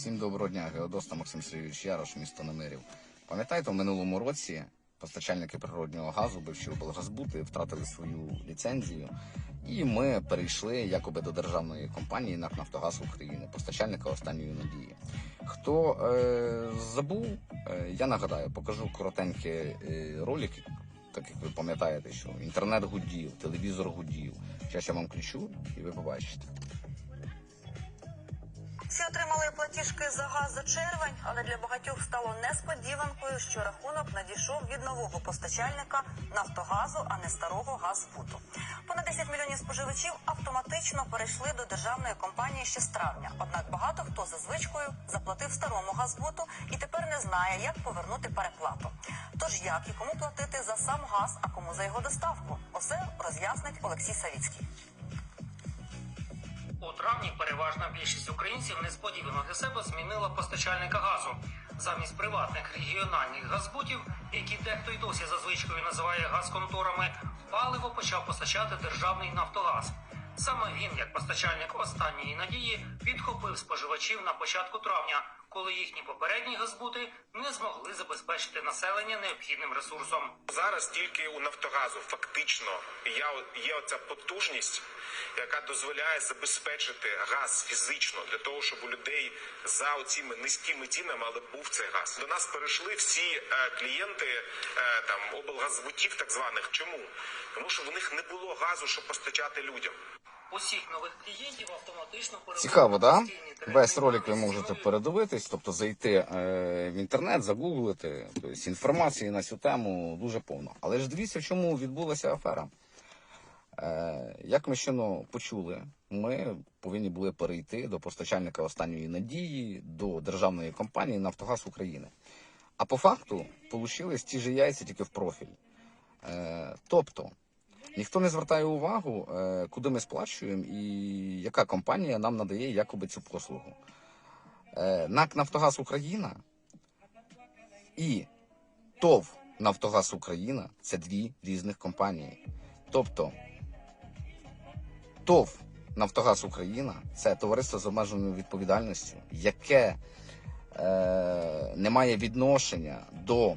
Всім доброго дня, Геодоста Максим Сергійович Ярош, місто Немирів. Пам'ятаєте, в минулому році постачальники природнього газу, бивші облгазбути, втратили свою ліцензію, і ми перейшли якоби до державної компанії НАК Нафтогаз України, постачальника останньої надії. Хто е, забув, е, я нагадаю, покажу коротенький е, ролик, так як ви пам'ятаєте, що інтернет гудів, телевізор гудів. Зараз я вам включу, і ви побачите. Всі отримали платіжки за газ за червень, але для багатьох стало несподіванкою, що рахунок надійшов від нового постачальника Нафтогазу, а не старого газбуту. Понад 10 мільйонів споживачів автоматично перейшли до державної компанії ще з травня. Однак багато хто за звичкою заплатив старому газбуту і тепер не знає, як повернути переплату. Тож як і кому платити за сам газ, а кому за його доставку? Усе роз'яснить Олексій Савіцький. У травні переважна більшість українців несподівано для себе змінила постачальника газу. Замість приватних регіональних газбутів, які дехто й досі за звичкою називає газконторами, паливо почав постачати державний Нафтогаз. Саме він, як постачальник останньої надії, підхопив споживачів на початку травня, коли їхні попередні газбути не змогли забезпечити населення необхідним ресурсом. Зараз тільки у Нафтогазу фактично є оця потужність, яка дозволяє забезпечити газ фізично для того, щоб у людей за оціми низькими цінами, але був цей газ. До нас перейшли всі е, клієнти е, там облгазбутів, так званих. Чому? Тому що в них не було газу, щоб постачати людям. Усіх нових клієнтів автоматично Цікаво, да? Весь ролик ви можете передивитись, тобто зайти е, в інтернет, загуглити. Тобто інформації на цю тему дуже повно. Але ж дивіться, в чому відбулася афера. Е, як ми щойно почули, ми повинні були перейти до постачальника останньої надії, до державної компанії Нафтогаз України. А по факту получились ті ж яйця тільки в профіль. Е, тобто, ніхто не звертає увагу, е, куди ми сплачуємо і яка компанія нам надає якоби цю послугу. Е, НАК Нафтогаз Україна і ТОВ Нафтогаз Україна це дві різних компанії. Тобто, ТОВ Нафтогаз Україна це товариство з обмеженою відповідальністю, яке е, не має відношення до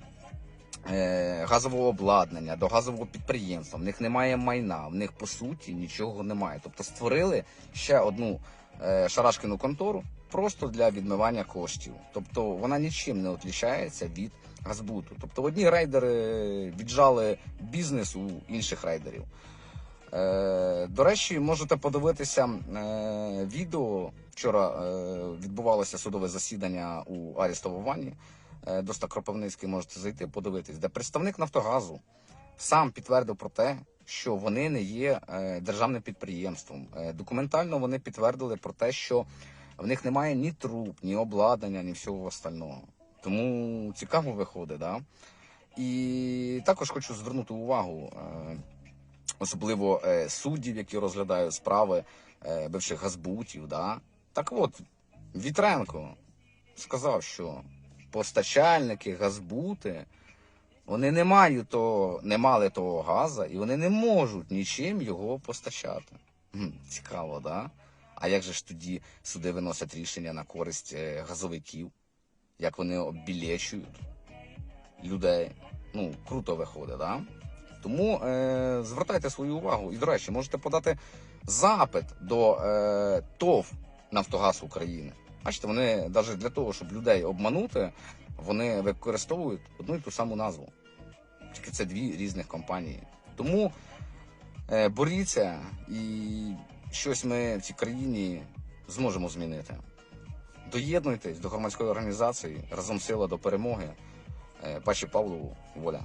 газового обладнання, до газового підприємства. В них немає майна, в них по суті нічого немає. Тобто створили ще одну е, шарашкину контору просто для відмивання коштів. Тобто вона нічим не відрізняється від газбуту. Тобто одні рейдери віджали бізнес у інших рейдерів. Е, до речі, можете подивитися е, відео. Вчора е, відбувалося судове засідання у Арістову Ванні. Е, Стакропивницький можете зайти, подивитись, де представник Нафтогазу сам підтвердив про те, що вони не є е, державним підприємством. Е, документально вони підтвердили про те, що в них немає ні труб, ні обладнання, ні всього остального. Тому цікаво виходить, да? І також хочу звернути увагу. Особливо суддів, які розглядають справи бивших газбутів. Да? Так от, Вітренко сказав, що постачальники газбути вони не мають того, не мали того газа, і вони не можуть нічим його постачати. Цікаво, да? А як же ж тоді суди виносять рішення на користь е, газовиків? Як вони обілечують людей? Ну, круто виходить, да? Тому е, звертайте свою увагу. І, до речі, можете подати запит до е, ТОВ Нафтогаз України. Бачите, вони навіть для того, щоб людей обманути, вони використовують одну і ту саму назву. Тільки це дві різних компанії. Тому е, боріться і щось ми в цій країні зможемо змінити. Доєднуйтесь до громадської організації разом сила до перемоги. Е, Паші Павлову, воля.